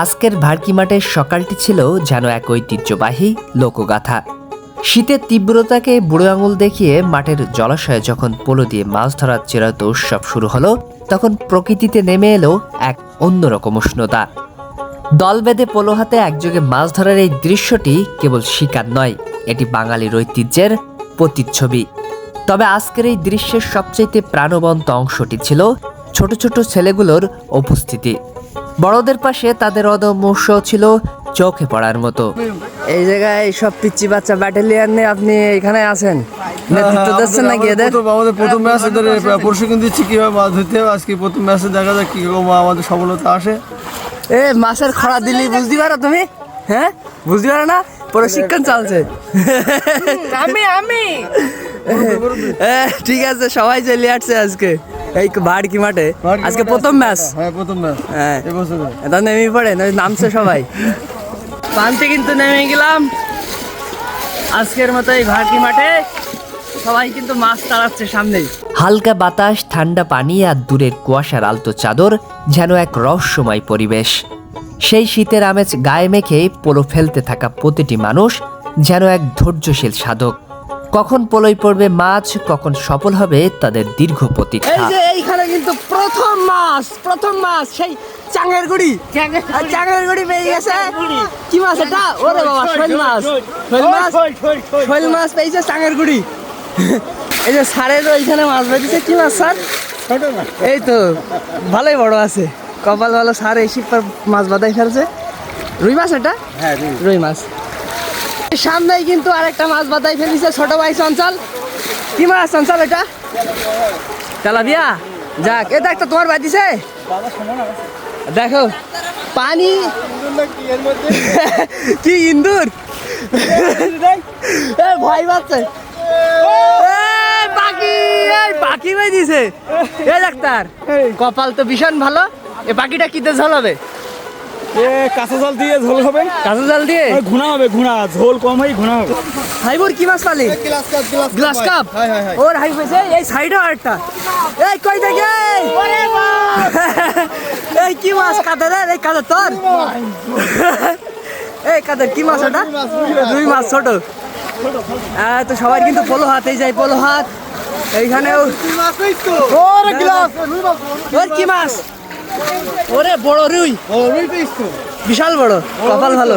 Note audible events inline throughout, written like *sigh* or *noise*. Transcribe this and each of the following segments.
আজকের ভার্কি মাঠের সকালটি ছিল যেন এক ঐতিহ্যবাহী লোকগাথা। শীতের তীব্রতাকে বুড়ো আঙুল দেখিয়ে মাঠের জলাশয়ে যখন পোলো দিয়ে মাছ ধরার চিরায়ত উৎসব শুরু হলো, তখন প্রকৃতিতে নেমে এলো এক অন্যরকম উষ্ণতা। দল বেঁধে পোলো হাতে একযোগে মাছ ধরার এই দৃশ্যটি কেবল শিকার নয়, এটি বাঙালির ঐতিহ্যের প্রতিচ্ছবি। তবে আজকের এই দৃশ্যের সবচাইতে প্রাণবন্ত অংশটি ছিল ছোট ছোট ছেলেগুলোর উপস্থিতি। বড়দের পাশে তাদের অদম্য উৎসাহ ছিল চোখে পড়ার মতো। এই জায়গায় সব পিচ্ছি বাচ্চা ব্যাটালিয়ান নিয়ে আপনি এখানে আছেন? নেতৃত্ব দিচ্ছেন নাকি এদের? প্রথম- আমাদের প্রথম ম্যাচ এদের প্রশিক্ষণ দিচ্ছি কীভাবে মাছ ধরতে হবে আজকে প্রথম ম্যাচে দেখা যাক কীরকম আমাদের সফলতা আসে। এ মাছের খরা দিলি বুঝতে পারো তুমি? হ্যাঁ? বুঝতে পারো না? প্রশিক্ষণ চলছে। আমি আমি। *laughs* ঠিক আছে সবাই চলে আসছে আজকে। এই বাড়কি মাঠে? আজকে প্রথম ম্যাচ। হ্যাঁ প্রথম ম্যাচ। হ্যাঁ। এটা নেমে ওই নামছে সবাই। পান্তে কিন্তু নেমে গেলাম। আজকের মতো এই ভারকি মাঠে? সবাই কিন্তু মাছ তাড়াচ্ছে সামনেই। হালকা বাতাস ঠান্ডা পানি আর দূরের কুয়াশার আলতো চাদর যেন এক রহস্যময় পরিবেশ। সেই শীতের আমেজ গায়ে মেখে পোলো ফেলতে থাকা প্রতিটি মানুষ যেন এক ধৈর্যশীল সাধক। কখন পোলোয় পড়বে মাছ কখন সফল হবে তাদের দীর্ঘ এই প্রতীক্ষা যে এইখানে কিন্তু প্রথম মাছ প্রথম মাছ সেই চাঙের গুড়ি। আর চাঙের গুড়ি পেয়ে গেছে। কি মাছ এটা? ওরে বাবা শৈল মাছ। শৈল মাছ শৈল মাছ পেয়েছে চাঙের গুড়ি। *laughs* এই যে সারের ওইখানে মাছ বেরিয়েছে। কি মাছ স্যার? এই তো ভালোই বড় আছে। কপাল ভালো সার এই শিব মাছ বাদাই ফেলছে। রুই মাছ এটা? হ্যাঁ রুই মাছ। সামনেই কিন্তু আরেকটা মাছ বাদাই ফেলিছে ছোট ভাই চঞ্চল। কি মাছ চঞ্চল এটা? তেলাপিয়া যাক এ দেখ তো তোমার বাদিছে দেখো। পানি। *laughs* কি ইন্দুর? *laughs* ভয় পাচ্ছে। পাখি! এই পাখি ভাই দিছে। এ ডাক্তার কপাল তো ভীষণ ভালো। এ পাখিটা কিতে ঝোল হবে এ কাঁচা জল দিয়ে ঝোল হবে? কাঁচা জাল দিয়ে? ঘুনা হবে ঘুনা। ঝোল কম হয় ঘুনা হবে। কি মাছ পালি? Glass cup glass cup. হ্যাঁ হ্যাঁ হ্যাঁ ওর হাই এই সাইডে আরেকটা। এই কই দেখে এই কি মাছ রে? এই তোর? এই কি মাছ ওটা? দুই মাছ ছোট। হ্যাঁ তো সবাই কিন্তু পোলো হাতেই যায় পোলো হাত। এইখানেও ওরে গ্লাস ওর কি মাছ? ওরে বড় রুই। ও রুই তো? বিশাল বড় কপাল ভালো।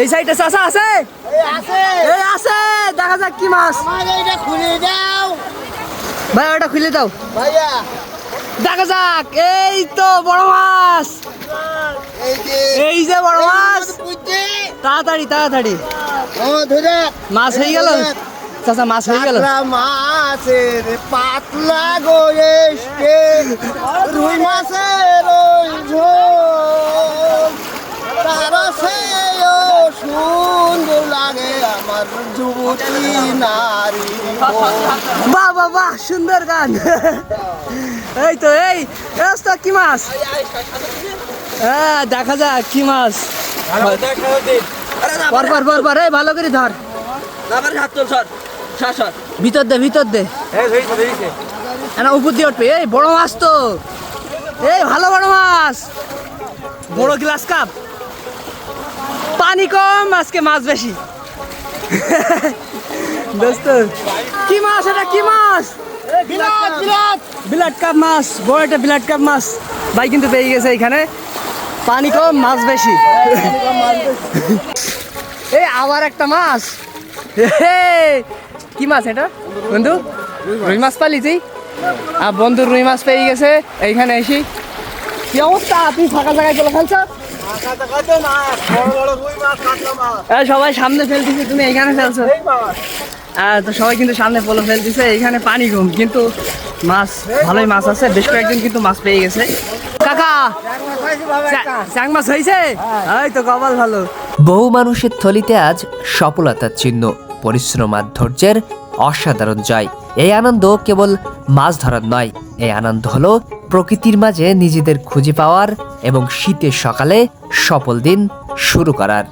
এই সাইডে চাষা আছে? এই আছে। দেখা যাক কি মাছ। খুলে দাও। ভাই ওটা খুলে দাও। ভাইয়া। দেখা যাক এই তো বড় মাছ। এই যে। এই বড় মাছ। তাড়াতাড়ি তাড়াতাড়ি। মাছ হয়ে গেল? চাচা মাছ হয়ে গেল? পাতলা মাছের পাতলা গোয়েস্টে রুই মাছের ওই ঝোল। তার সেও সুন্দর লাগে আমার যুবতী নারী মন। বাহ বাহ বাহ সুন্দর গান। এই তো এই এই তো কি মাছ? হ্যাঁ দেখা যাক কি মাছ? পর পর পর পর এই ভালো করে ধর। ভিতর দে ভিতর দে। না উপর দিয়ে উঠবে। এই বড় মাছ তো। এই ভালো বড় মাছ। বড় গ্লাস কাপ। পানি কম আজকে মাছ বেশি। দোস্ত কি মাছ এটা? কি মাছ? বিলাট কাপ। মাছ। বড় একটা বিলাট কাপ মাছ। ভাই কিন্তু পেয়ে গেছে এখানে। পানি কম মাছ বেশি। এই আবার একটা মাছ। কি মাছ এটা? বন্ধু, রুই মাছ পালি তুই? আর বন্ধু, রুই মাছ পেয়ে গেছে, এইখানে এসি। কি অবস্থা? আপনি ফাঁকা জায়গায় চলে ফেলছ? সবাই সামনে ফেলতেছে, তুমি এইখানে ফেলছো। তো সবাই কিন্তু সামনে পলো ফেলতেছে, এইখানে পানি কম কিন্তু মাছ, ভালোই মাছ আছে, বেশ কয়েকজন কিন্তু মাছ পেয়ে গেছে। কাকা মাছ হয়েছে এই তো কপাল ভালো। বহু মানুষের থলিতে আজ সফলতার চিহ্ন। পরিশ্রম আর ধৈর্যের অসাধারণ জয়। এই আনন্দ কেবল মাছ ধরার নয়, এই আনন্দ হলো প্রকৃতির মাঝে নিজেদের খুঁজে পাওয়ার এবং শীতের সকালে সফল দিন শুরু করার।